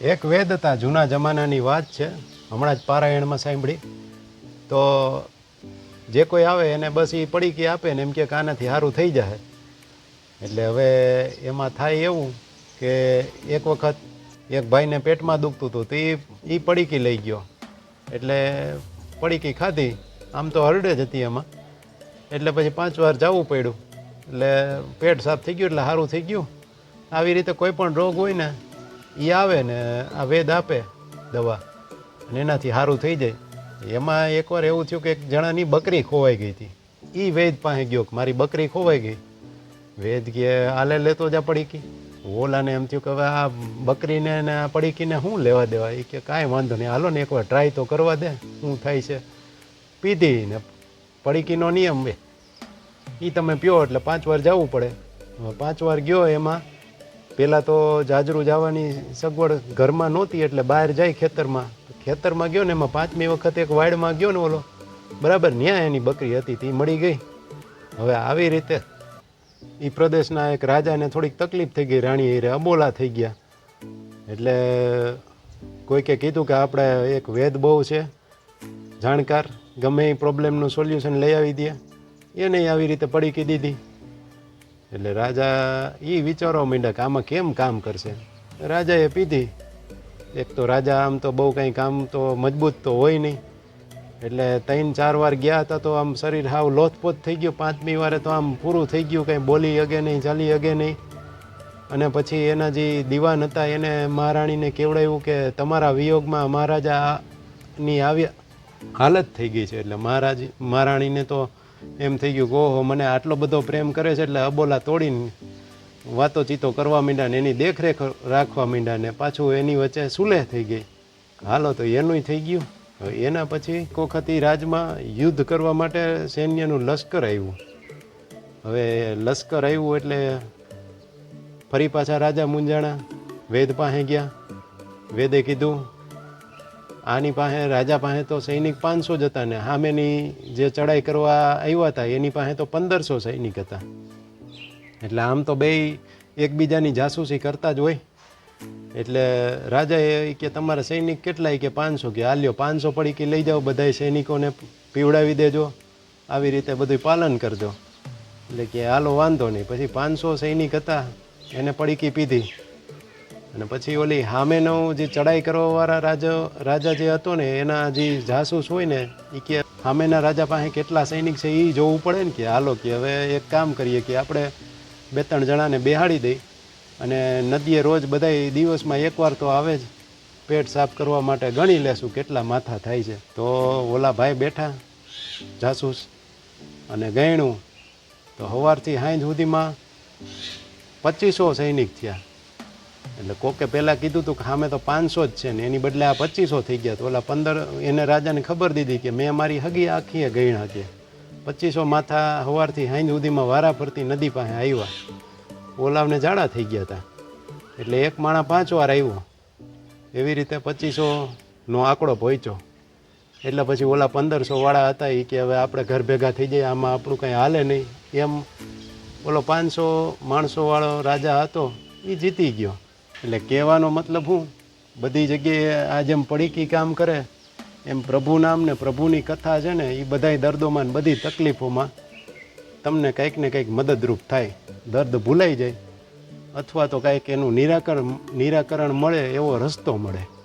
એક વેદ હતા, જૂના જમાનાની વાત છે. હમણાં જ પારાયણમાં સાંભળી. તો જે કોઈ આવે એને બસ એ પડીકી આપે ને એમ કે કાનાથી સારું થઈ જાય એટલે હવે એમાં થાય એવું કે એક વખત એક ભાઈને પેટમાં દુખતું હતું તો એ એ પડીકી લઈ ગયો. એટલે પડીકી ખાધી. આમ તો હરડે જ હતી એમાં. એટલે પછી પાંચ વાર જવું પડ્યું. એટલે પેટ સાફ થઈ ગયું, એટલે સારું થઈ ગયું. આવી રીતે કોઈ પણ રોગ હોય ને એ આવે ને આ વેદ આપે દવા. અને એનાથી સારું થઈ જાય. એમાં એકવાર એવું થયું કે એક જણાની બકરી ખોવાઈ ગઈ હતી. એ વેદ પાસે ગયો કે મારી બકરી ખોવાઈ ગઈ. વેદ કે આલે લેતો જા પડીકી. ઓલાને એમ થયું કે હવે આ બકરીને ને આ પડીકીને શું લેવા દેવા? એ કે કાંઈ વાંધો નહીં. હાલો ને એકવાર ટ્રાય તો કરવા દે શું થાય છે. પીધી ને પડીકીનો નિયમ બે. એ તમે પીઓ એટલે પાંચ વાર જવું પડે. પાંચ વાર ગયો એમાં પહેલાં તો જાજરૂ જવાની સગવડ ઘરમાં નહોતી એટલે બહાર જાય ખેતરમાં. ખેતરમાં ગયો ને એમાં પાંચમી વખત એક વાડમાં ગયો ને ઓલો, બરાબર, ન્યા એની બકરી હતી, તે મળી ગઈ. હવે આવી રીતે એ પ્રદેશના એક રાજાને થોડીક તકલીફ થઈ ગઈ, રાણી એ અબોલા થઈ ગયા. એટલે કોઈકે કીધું કે આપણે એક વેદ બહુ છે, જાણકાર, ગમે એ પ્રોબ્લેમનું સોલ્યુશન લઈ આવી દે. એને આવી રીતે પડીકી દીધી. એટલે રાજા એ વિચારો માંડ્યા કે આમાં કેમ કામ કરશે? રાજાએ પીધી. એક તો રાજા આમ તો બહુ કંઈ કામ તો મજબૂત તો હોય નહીં. એટલે ત્રણ ચાર વાર ગયા હતા તો આમ શરીર હાવ લોથપોથ થઈ ગયું. પાંચમી વારે તો આમ પૂરું થઈ ગયું. કંઈ બોલી અગે નહીં, ચાલી અગે નહીં. અને પછી એના જે દીવાન હતા એને મહારાણીને કેવડાવ્યું કે તમારા વિયોગમાં મહારાજાની આવી હાલત થઈ ગઈ છે. એટલે મહારાજ, મહારાણીને તો એમ થઈ ગયું ઓહો, મને આટલો બધો પ્રેમ કરે છે એટલે અબોલા તોડીને વાતો ચીતો કરવા માંડ્યા ને એની દેખરેખ રાખવા માંડ્યા ને પાછું એની વચ્ચે સુલેહ થઈ ગઈ. હાલો, તો એનુંય થઈ ગયું. એના પછી કોખતી રાજમાં યુદ્ધ કરવા માટે સૈન્યનું લશ્કર આવ્યું. હવે લશ્કર આવ્યું એટલે ફરી પાછા રાજા મુંજાણા, વેદ પાસે ગયા. વેદે કીધું આની પાસે, રાજા પાસે તો સૈનિક પાંચસો જ હતા ને સામેની જે ચડાઈ કરવા આવ્યા હતા, એની પાસે તો પંદરસો સૈનિક હતા. એટલે આમ તો બે એકબીજાની જાસૂસી કરતા જ હોય. એટલે રાજાએ કે તમારા સૈનિક કેટલાય? કે પાંચસો. કે હાલ્યો પાંચસો પડીકી લઈ જાઓ બધાય સૈનિકોને, પીવડાવી દેજો. આવી રીતે બધું પાલન કરજો. એટલે કે હાલો વાંધો નહીં. પછી પાંચસો સૈનિક હતા, એને પડીકી પીધી. અને પછી ઓલી હામેનો જે ચડાઈ કરવાવાળા રાજા રાજા જે હતો ને, એના જે જાસૂસ હોય ને એ કે સામેના રાજા પાસે કેટલા સૈનિક છે એ જોવું પડે ને કે હાલો કે હવે એક કામ કરીએ કે આપણે બે ત્રણ જણાને બેહાડી દઈ અને નદીએ રોજ બધાય દિવસમાં એકવાર તો આવે જ પેટ સાફ કરવા માટે ગણી લેશું કેટલા માથા થાય છે. તો ઓલા ભાઈ બેઠા, જાસૂસ અને ગયણું. તો સવારથી સાંજ સુધીમાં પચીસો સૈનિક થયા. એટલે કોકે પહેલાં કીધું હતું કે સામે તો પાંચસો જ છે ને, એની બદલે આ પચીસો થઈ ગયા તો ઓલા પંદર, એને રાજાને ખબર દીધી કે મેં મારી હગી આખીએ ગયણા કે પચીસો માથા સવારથી હાઈન સુધીમાં વારા ફરતી નદી પાસે આવ્યા. ઓલાવને જાડા થઈ ગયા હતા એટલે એક માણા પાંચ વાર આવ્યો. એવી રીતે પચીસોનો આંકડો પહોંચ્યો એટલે પછી ઓલા પંદરસો વાળા હતા એ કે હવે આપણે ઘર ભેગા થઈ જાય, આમાં આપણું કંઈ હાલે નહીં. એમ ઓલો પાંચસો માણસોવાળો રાજા હતો એ જીતી ગયો. એટલે કહેવાનો મતલબ હું, બધી જગ્યાએ આ જેમ પડીકી કામ કરે, એમ પ્રભુ નામ ને પ્રભુની કથા છે ને એ બધાય દર્દોમાં ને બધી તકલીફોમાં તમને કંઈક ને કંઈક મદદરૂપ થાય. દર્દ ભૂલાઈ જાય. અથવા તો કાંઈક એનું નિરાકરણ નિરાકરણ મળે એવો રસ્તો મળે.